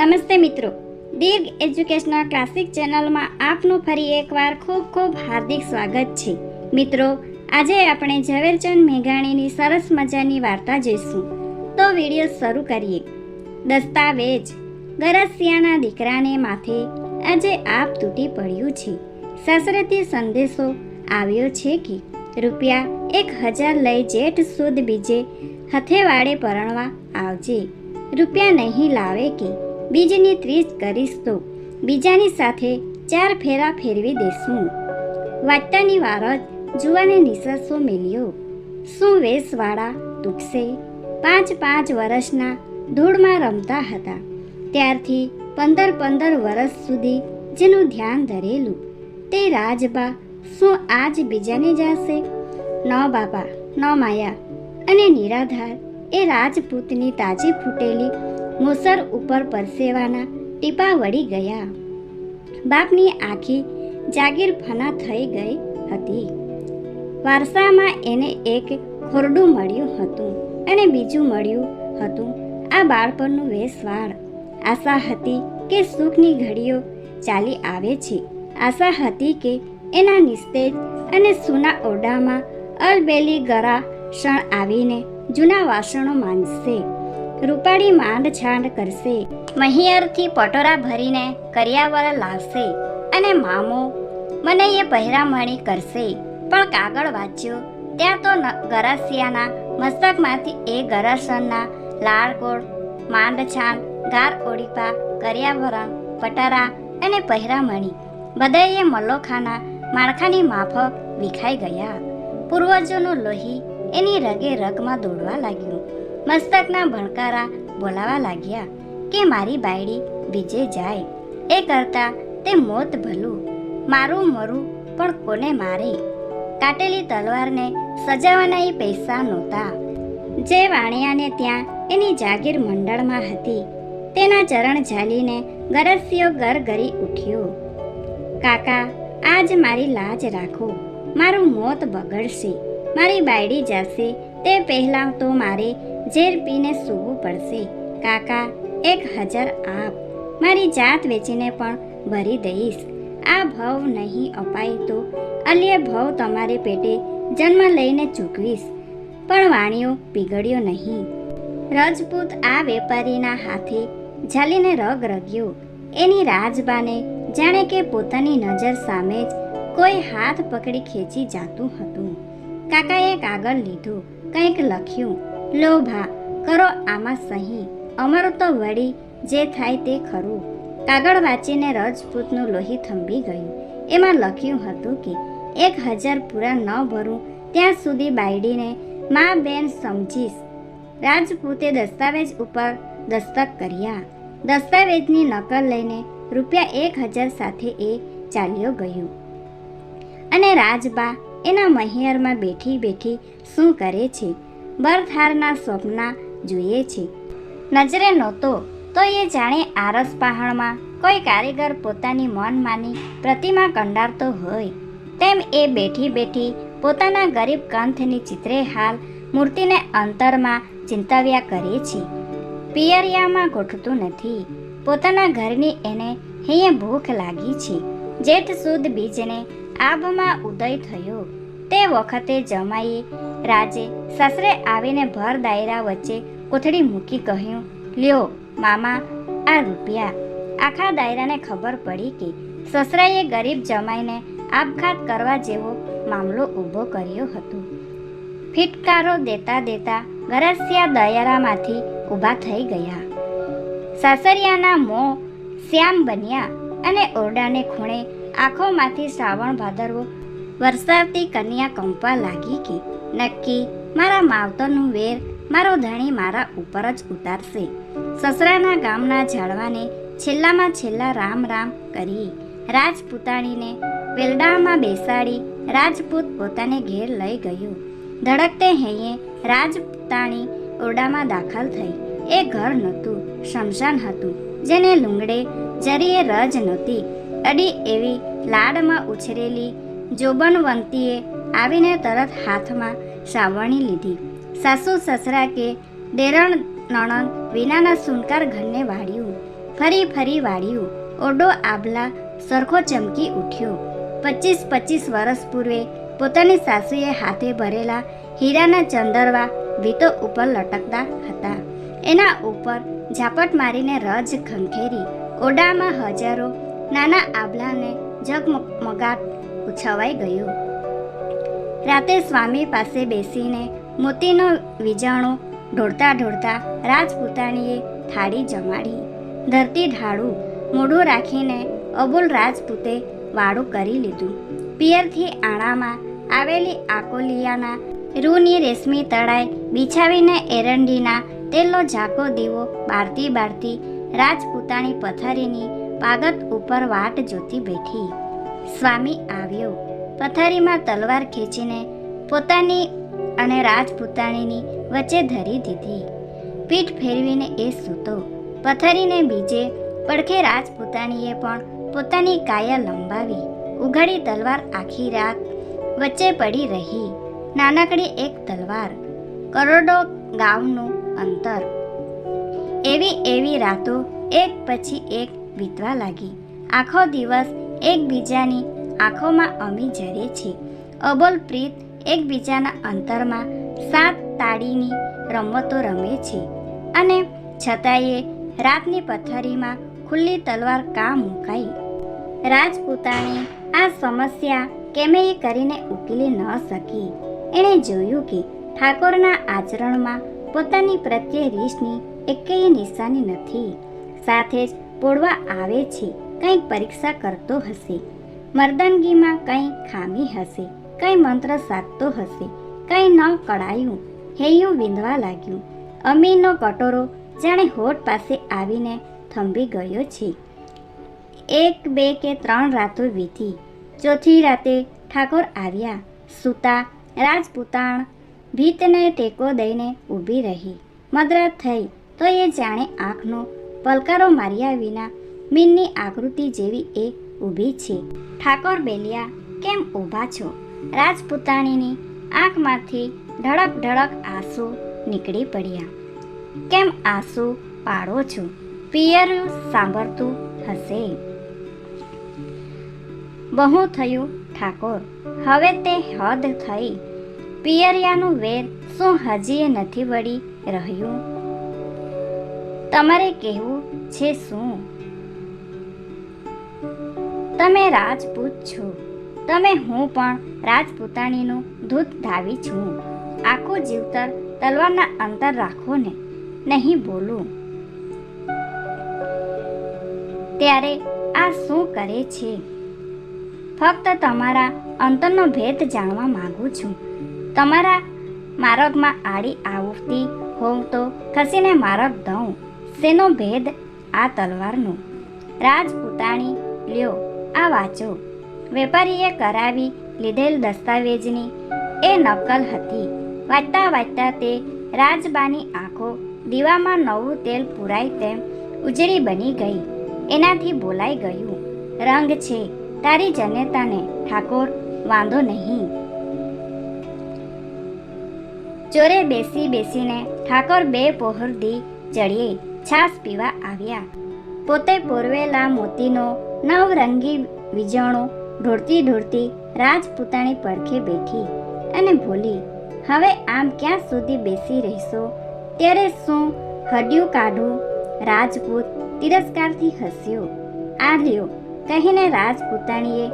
નમસ્તે મિત્રો. દીર્ઘ educational classic ચેનલમાં આપનું ફરી એકવાર ખૂબ ખૂબ હાર્દિક સ્વાગત છે. મિત્રો, આજે આપણે ઝવેરચંદ મેઘાણીની સરસ મજાની વાર્તા જોઈશું. તો વીડિયો શરૂ કરીએ. દસ્તાવેજ. ગરસિયાના દીકરાને માથે આજે આપ તૂટી પડ્યું છે. સાસરેથી સંદેશો આવ્યો છે કે, રૂપિયા એક હજાર લઈ જેઠ સુદ બીજે હથેવાડે પરણવા આવજે. રૂપિયા નહીં લાવે કે બીજની ત્રીસ કરીશ તો બીજાની સાથે ચાર ફેરા ફેરવી દેશું. વાટતાની વાર જ જુવાને નિસરસો મેલ્યો. શું વેશવાળા તૂટશે પાંચ પાંચ વર્ષના ધૂળમાં રમતા હતા. ત્યારથી પંદર પંદર વર્ષ સુધી જેનું ધ્યાન ધરેલું. તે રાજબા શું આજ બીજાને જાશે? ન બાપા, ન માયા અને નિરાધાર એ રાજપૂતની તાજી ફૂટેલી મોસર ઉપર પરસેવાના ટીપા વળી ગયા. બાપની આખી જાગીર ફના થઈ ગઈ હતી. વારસામાં એને એક ખોરડું મળ્યું હતું અને બીજું મળ્યું હતું. આ બાળપણનું વેશવાળ. આશા હતી કે સુખની ઘડીઓ ચાલી આવે છે. આશા હતી કે એના નિસ્તેજ અને સુના ઓરડામાં અલબેલી ગરા ક્ષણ આવીને જૂના વાસણો માંજશે. રૂપાળી માંડ છાંડ કરશે. મહિયરથી પટોરા ભરીને કરિયાવર લાવશે અને મામો મને એ પહેરામણી કરશે. પણ કાગળ વાંચ્યો, ત્યાં તો ગરાસિયાના મસ્તકમાંથી એ ગરાસણના લાળકોળ માંડછાંડ ગાર ઓડીપા કરિયાવરણ પટારા અને પહેરામણી બધાએ મલ્લોખાના માળખાની માફક વિખાઈ ગયા. પૂર્વજોનું લોહી એની રગે રગમાં દોડવા લાગ્યું. મસ્તકના ભણકારા બોલાવા લાગ્યા કે મારી બાયડી બીજે જાય. એ કરતા તે મોત ભલું. મારું મરું પણ કોને મારે? કાટેલી તલવારને સજાવાના એ પૈસા નહોતા. જે વાણિયાને ત્યાં એની જાગીર મંડળમાં હતી, તેના ચરણ ઝાલીને ગરસિયો ગરગરી ઉઠ્યો. કાકા, આજ મારી લાજ રાખો. મારું મોત બગડશે. મારી બાયડી જશે તે પહેલાં તો મારે ઝેર પીને સૂવું પડશે. કાકા, એક હજાર આપ. મારી જાત વેચીને પણ ભરી દઈશ. આ ભવ નહીં અપાય તો અલ્ય ભવ તમારે પેટે જન્મ લઈને ચૂકવીશ. પણ વાણીઓ પીગળ્યો નહીં. રજપૂત આ વેપારીના હાથે ઝાલીને રગ રગ્યો. એની રાજબાને જાણે કે પોતાની નજર સામે જ કોઈ હાથ પકડી ખેંચી જાતું હતું. કાકાએ કાગળ લીધું, કંઈક લખ્યું. લો ભા, કરો આમાં સહી. અમારું તો વળી જે થાય તે ખરું. કાગળ વાંચીને રજપૂતનું લોહી થંભી ગયું. એમાં લખ્યું હતું કે, એક હજાર પૂરા ન ભરું, ત્યાં સુધી બાયડીને મા બેન સમજીશ. રાજપૂતે દસ્તાવેજ ઉપર દસ્તક કર્યા. દસ્તાવેજની નકલ લઈને રૂપિયા એક હજાર સાથે એ ચાલ્યો ગયો. અને રાજબા એના મહિયરમાં બેઠી બેઠી શું કરે છે? બરથારના સ્વપ્ના જોઈએ છે. નજરે નહોતો તો એ જાણે આરસ પહાણમાં કોઈ કારીગર પોતાની મન માની પ્રતિમા કંડારતો હોય. તેમ એ બેઠી બેઠી પોતાના ગરીબ કંથની ચિત્રે હાલ મૂર્તિને અંતરમાં ચિંતાવ્યા કરે છે. પિયરિયામાં ગોઠતું નથી. પોતાના ઘરની એને હૈયે ભૂખ લાગી છે. જેઠ સુદ બીજને આબમાં ઉદય થયો. તે વખતે જમાઈએ રાજે સસરે આવીને ભર દાયરા વચ્ચે કોથળી મૂકી કહ્યું, લ્યો, મામા, આ રૂપિયા. આખા દાયરાને ખબર પડી કે સસરાએ ગરીબ જમાઈને આપઘાત કરવા જેવો મામલો ઊભો કર્યો હતો. ફિટકારો દેતા દેતા ગરસિયા દયારામાંથી ઊભા થઈ ગયા. સાસરિયાના મોં શ્યામ બન્યા અને ઓરડાને ખૂણે આંખોમાંથી શ્રાવણ ભાદરવો વરસાવતી કન્યા કંપા લાગી કે, નક્કી, મારા માવતરનું વેર મારો ધણી મારા ઉપર જ ઉતારશે. સસરાના ગામના ઝાડવાને છેલ્લામાં છેલ્લા રામ રામ કરી. રાજપૂતાણીને વેલડામાં બેસાડી રાજપૂત પોતાને ઘેર લઈ ગયો. ધડકતે હૈયે રાજપૂતાણી ઓરડામાં દાખલ થઈ. એ ઘર નહોતું, શમશાન હતું. જેને લુંગડે જરીએ રજ નહોતી. અડી એવી લાડમાં ઉછરેલી જોબનવંતીએ આવીને તરત હાથમાં સાવરણી લીધી. સાસુ સસરા કે દેરણ નણંદ વિનાના સુનકાર ઘરને વાળ્યું. ફરી ફરી વાળ્યું. ઓડો આબલા સરખો ચમકી ઉઠ્યો. પચીસ પચીસ વર્ષ પૂર્વે પોતાની સાસુએ હાથે ભરેલા હીરાના ચંદરવા વીતો ઉપર લટકતા હતા. એના ઉપર ઝાપટ મારીને રજ ખંખેરી. ઓડામાં હજારો નાના આબલાને ઝગમગાટ ઉછવાઈ ગયો. રાતે સ્વામી પાસે બેસીને મોતીનો વીજાણો ઢોળતા ઢોળતા રાજપૂતાણીએ થાળી જમાડી. ધરતી ઢાળું મોઢું રાખીને અબુલ રાજપૂતે વાળું કરી લીધું. પિયરથી આણામાં આવેલી આકોલિયાના રૂની રેશમી તળાઈ બિછાવીને એરંડીના તેલનો ઝાકો દીવો બારતી બારતી રાજપૂતાણી પથારીની પાગત ઉપર વાટ જોતી બેઠી. સ્વામી આવ્યો. પથારીમાં તલવાર ખેંચીને પોતાની અને રાજપૂતાણીની વચ્ચે ધરી દીધી. પીઠ ફેરવીને એ સૂતો. પથારીને બીજે પડખે રાજપૂતાણીએ પણ પોતાની કાયા લંબાવી. ઉઘાડી તલવાર આખી રાત વચ્ચે પડી રહી. નાનકડી એક તલવાર, કરોડો ગામનું અંતર. એવી એવી રાતો એક પછી એક વીતવા લાગી. આખો દિવસ એકબીજાની આંખોમાં અમી જરે છે. અબોલ પ્રીત એકબીજાના અંતરમાં સાત તાળીની રમતો રમે છે અને છતાંય રાતની પથારીમાં ખુલ્લી તલવાર કા મુકાઈ. રાજપૂતાણી આ સમસ્યા કેમેય કરીને ઉકેલી ન શકી. એણે જોયું કે ઠાકોરના આચરણમાં પોતાની પ્રત્યે રીસની એકેય નિશાની નથી. સાથે જ પોડવા આવે છે. કંઈક પરીક્ષા કરતો હશે. મર્દાનગીમાં કંઈ ખામી હશે, કંઈ મંત્ર સાધતો હશે, કંઈ ન કળાયું, હૈયું વિંધવા લાગ્યું. અમીનો કટોરો જાણે હોઠ પાસે આવીને થંભી ગયો છે. એક, બે કે ત્રણ રાતો વીતી. ચોથી રાતે ઠાકોર આવ્યા. સૂતા રાજપૂતાણ ભીતને ટેકો દઈને ઊભી રહી. મદ્રાત થઈ તો એ જાણે આંખનો પલકારો માર્યા વિના મીનની આકૃતિ જેવી એ ઊભી છે. ઠાકોર બેલિયા, કેમ ઊભા છો? રાજપૂતાણીની આંખમાંથી ઢળક ઢળક આંસુ નીકળી પડ્યા. કેમ આંસુ પાડો છો? પિયરું સાંભળતું હશે. બહુ થયું ઠાકોર, હવે તે હદ થઈ. પિયરિયાનું વેદ શું હજીએ નથી વળી રહ્યું? તમારે કહેવું છે શું? તમે રાજપૂત છો. તમે હું પણ રાજપૂતાણીનું દૂધ ધાવી છું. આખું જીવતર તલવારના અંતર રાખો ને, નહીં બોલું. ત્યારે આ શું કરે છે? ફક્ત તમારા અંતરનો ભેદ જાણવા માંગુ છું. તમારા માર્ગમાં આડી આવતી હોઉં તો ખસીને માર્ગ દઉં. શેનો ભેદ? આ તલવારનો. રાજપૂતાણી લ્યો. આ વાંચો. વેપારીએ કરાવી લીધેલ દસ્તાવેજની એ નકલ હતી. વાંચતા વાંચતા તે રાજબાની આંખો દીવામાં નવું તેલ પુરાય તેમ ઉજળી બની ગઈ. એનાથી બોલાઈ ગયું, રંગ છે, તારી જનેતાને ઠાકોર, વાંધો નહીં. ચોરે બેસી બેસીને ઠાકોર બે પોહર દી ચડીએ છાસ પીવા આવ્યા. પોતે પોરવેલા મોતીનો નવરંગી વીજણો ઢોળતી ઢોળતી રાજપૂતાણી પડખે બેઠી અને બોલી, હવે આમ ક્યાં સુધી બેસી રહેશો? ત્યારે શું હડ્યું કાઢું? રાજપૂત તિરસ્કારથી હસ્યો. આ લ્યો કહીને રાજપૂતાણીએ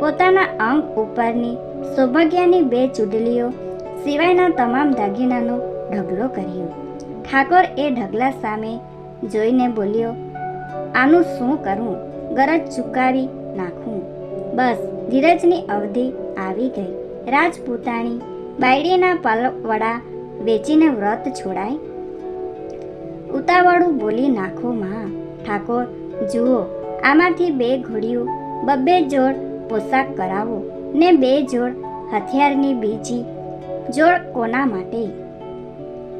પોતાના અંગ ઉપરની સૌભાગ્યની બે ચૂડલીઓ સિવાયના તમામ દાગીનાનો ઢગલો કર્યો. ઠાકોર એ ઢગલા સામે જોઈને બોલ્યો, આનું શું કરું? ગરજ ચૂકાવી નાખું. બસ, ધીરજની અવધિ આવી ગઈ. રાજપૂતાણી બાયડીના પલવડા વેચીને વ્રત છોડાય. ઉતાવળું બોલી નાખો, માં. ઠાકોર, જુઓ, આમાંથી બે ઘોડીઓ બબ્બે જોડ પોશાક કરાવો ને બે જોડ હથિયારની બીજી જોડ કોના માટે?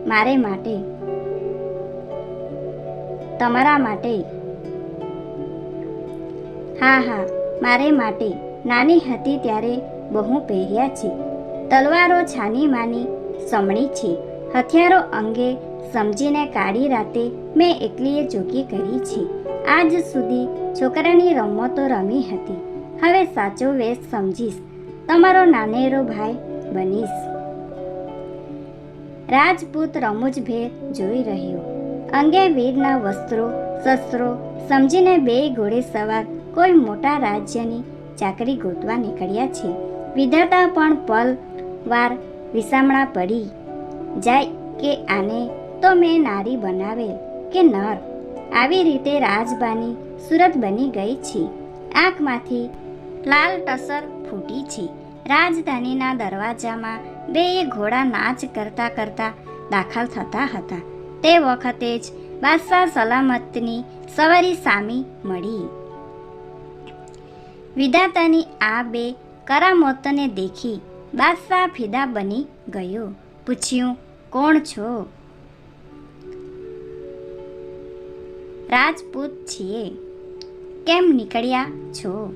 મારે માટે. તમારા માટે. હા હા, મારે માટે નાની હતી ત્યારે બહુ પહેર્યા છે. તલવારો છાની માની સમણી છે. હથિયારો અંગે સમજીને કાળી રાતે મેં એકલીએ ચોકી કરી છે. આજ સુધી છોકરાની રમતો રમી હતી. હવે સાચો વેશ સમજીશ. તમારો નાનેરો ભાઈ બનીશ. રાજપૂત રમૂજભેર જોઈ રહ્યો. અંગે વીરના વસ્ત્રો, શસ્ત્રો સમજીને બે ઘોડે સવાર કોઈ મોટા રાજ્યની ચાકરી ગોતવા નીકળ્યા છે. વિધાતા પણ પલ વાર વિસામણા પડી જાય કે આને તો મેં નારી બનાવેલ કે નર. આવી રીતે રાજબાની સુરત બની ગઈ છે. આંખમાંથી લાલ ટસર ફૂટી છે. રાજધાનીના દરવાજામાં બે ઘોડા નાચ કરતા કરતા દાખલ થતા હતા. તે વખતે જ બાદશાહ સલામતની સવારી સામી મળી. વિધાતાની આ બે કરામતોને દેખી બાદશાહ ફિદા બની ગયો. પૂછ્યું, કોણ છો? રાજપૂત છીએ. કેમ નીકળ્યા છો?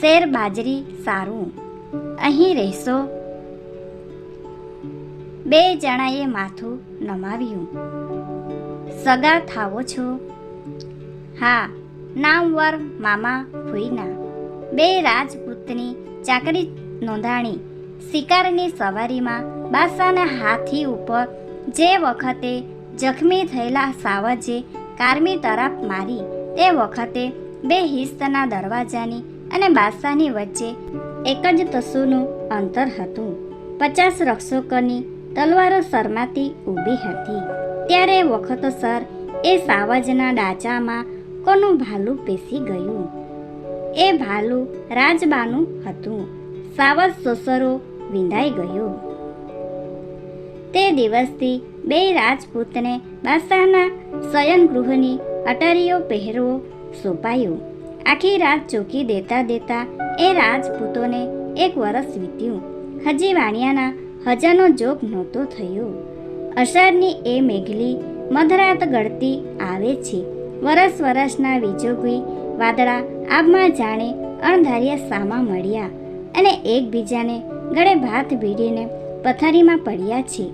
શેર બાજરી સારું. અહીં રહેશો. બે જણાએ માથું નમાવ્યું. સગા થાવો છો? હા. નામવર મામા ફૂઈના બે રાજપૂતની ચાકરી નોંધાણી શિકારની સવારીમાં બાદશાહના હાથી ઉપર જે વખતે જખમી થયેલા સાવજે કારમી તરફ મારી, તે વખતે બે હિસ્સના દરવાજાની અને બાદશાહની વચ્ચે એક જ તસુનું અંતર હતું. પચાસ રક્ષકોની તલવારો શરમાતી ઊભી હતી. ત્યારે વખતસર એ સાવજના ડાચામાં કોનું ભાલું પેસી ગયું. એ ભાલું રાજબાનું હતું. સાવજ સોસરો વિંધાઈ ગયો. તે દિવસથી બે રાજપૂતને બાદશાહના શયનગૃહની અટરીઓ પહેરવો સોંપાયો. આખી રાત ચોકી દેતા દેતા એ રાજપૂતોને એક વરસ વીત્યું. હજી વાણિયાના હજાનો જોગ નહોતો થયો. અષાઢની એ મેઘલી મધરાત ગળતી આવે છે. વરસ વરસના વીજોગી વાદળા આબમાં જાણે અણધાર્યા સામા મળ્યા અને એકબીજાને ગળે ભાત ભીડીને પથારીમાં પડ્યા છે.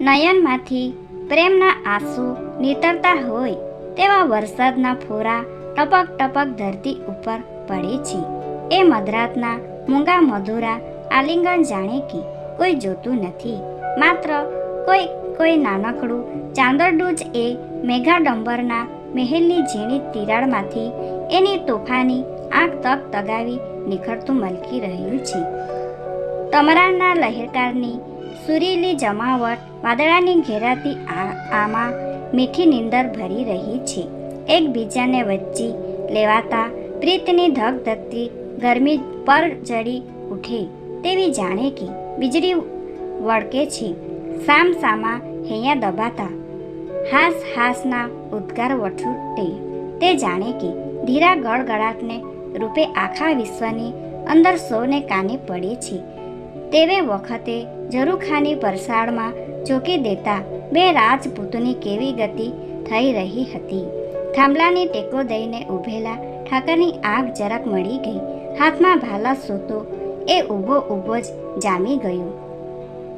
નયનમાંથી પ્રેમના આંસુ નીતરતા હોય તેવા વરસાદના ફોરા ટપક ટપક ધરતી ઉપર પડે છે. એ મધરાતના મૂંગા મધુરા આલિંગન જાણે કે કોઈ જોતું નથી. માત્ર કોઈ કોઈ નાનકડું ચાંદરડું જ એ મેઘાડંબરના મહેલની ઝીણી તિરાડમાંથી એની તોફાની આંખ તક તગાવી નિખરતું મલકી રહ્યું છે. તમરાના લહેરકારની સુરીલી જમાવટ વાદળાની ઘેરાતી આમાં મીઠી નીંદર ભરી રહી છે. એકબીજાને વચ્ચી લેવાતા પ્રીતની ધક ધકતી ગરમી પર જડી ઉઠે તેવી જાણે કે વીજળી વળકે છે. સામ સામા હૈયા દબાતા હાસ હાસના ઉદ્ગાર વઠુટે તે જાણે કે ધીરા ગળગળાટને રૂપે આખા વિશ્વની અંદર સૌને કાને પડે છે. તેવે વખતે જરૂખાની પરસાળમાં ચોકી દેતા બે રાજપૂતોની કેવી ગતિ થઈ રહી હતી. થાંભલાની ટેકો દઈને ઊભેલા ઠાકરની આંખ જરાક મળી ગઈ. હાથમાં ભાલા સોતો એ ઊભો ઊભો જ જામી ગયો.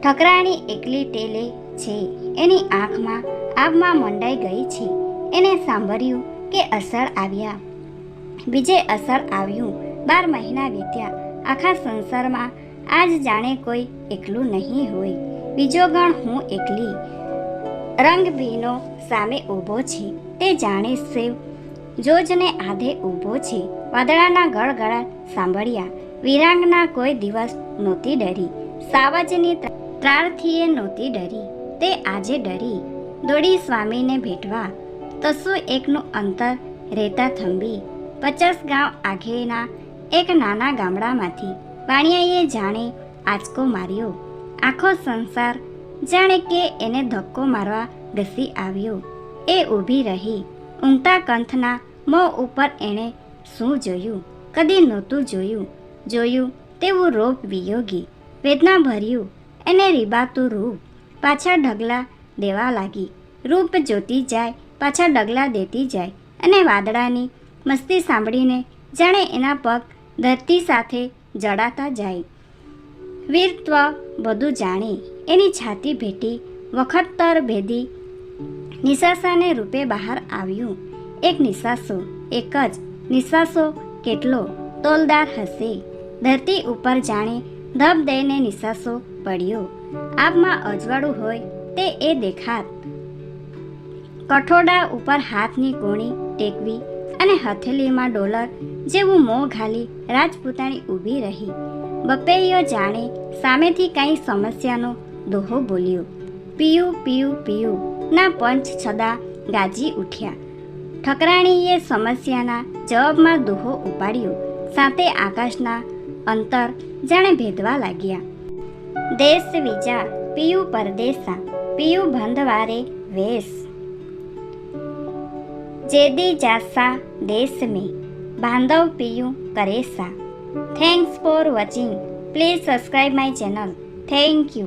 ઠકરાણી એકલી ટેલે છે. એની આંખમાં આગમાં મંડાઈ ગઈ છે. એને સાંભળ્યું કે અસર આવ્યા. બીજે અસર આવ્યું. બાર મહિના વીત્યા. આખા સંસારમાં આજ જાણે કોઈ એકલું નહીં હોય. બીજો ગણ હું એકલી. રંગ ભીનો સામે ઊભો છે. તે જાણે શિવ. જોજને આધે ઊભો છે. વાદળાના ગળગળા સાંભળ્યા. વિરાંગના કોઈ દિવસ નહોતી ડરી. સાવજની ત્રાળથી નહોતી ડરી. તે આજે ડરી. દોડી સ્વામીને ભેટવા. તસુ એકનું અંતર રહેતા થંભી પચાસ ગાંવ આઘેના એક નાના ગામડામાંથી વાણિયાએ જાણે આંચકો માર્યો. આખો સંસાર જાણે કે એને ધક્કો મારવા ઘસી આવ્યો. એ ઊભી રહી, ઊંઘતા કંથના મોં ઉપર એણે શું જોયું? કદી નહોતું જોયું. જોયું તેવું રોપ વિયોગી, વેદના ભર્યું, એને રીબાતું રૂપ. પાછા ઢગલા દેવા લાગી. રૂપ જોતી જાય પાછા ડગલા દેતી જાય અને વાદળાની મસ્તી સાંભળીને જાણે એના પગ ધરતી સાથે જડાતા જાય. વીરત્વ બધું જાણે, એની છાતી ભેટી વખતર ભેદી નિશાસાને રૂપે બહાર આવ્યું. એક નિશાસો, એક જ નિશાસો કેટલો તોલદાર હશે? ધરતી ઉપર જાણે ધબ દઈને નિશાસો પડ્યો. આબમાં અજવાળું હોય તે એ દેખાત. કઠોડા ઉપર હાથની કોણી ટેકવી અને હથેલીમાં ડોલર જેવું મોં ઘાલી રાજપૂતાણી ઊભી રહી. બપૈયો જાણે સામેથી કંઈ સમસ્યાનો દોહો બોલ્યો. પીયું પીયું પીયું ના પંચ છદા ગાજી ઉઠ્યા. ઠકરાણીએ સમસ્યાના જવાબમાં દોહો ઉપાડ્યો. સાથે આકાશના અંતર જાણે ભેદવા લાગ્યા. દેશ વિજા, પિયું પરદેસા પિયું બંધવારે વેશ. જેદી જાસા દેશ में બાંધવ પિયું કરેસા. Thanks for watching please subscribe my channel thank you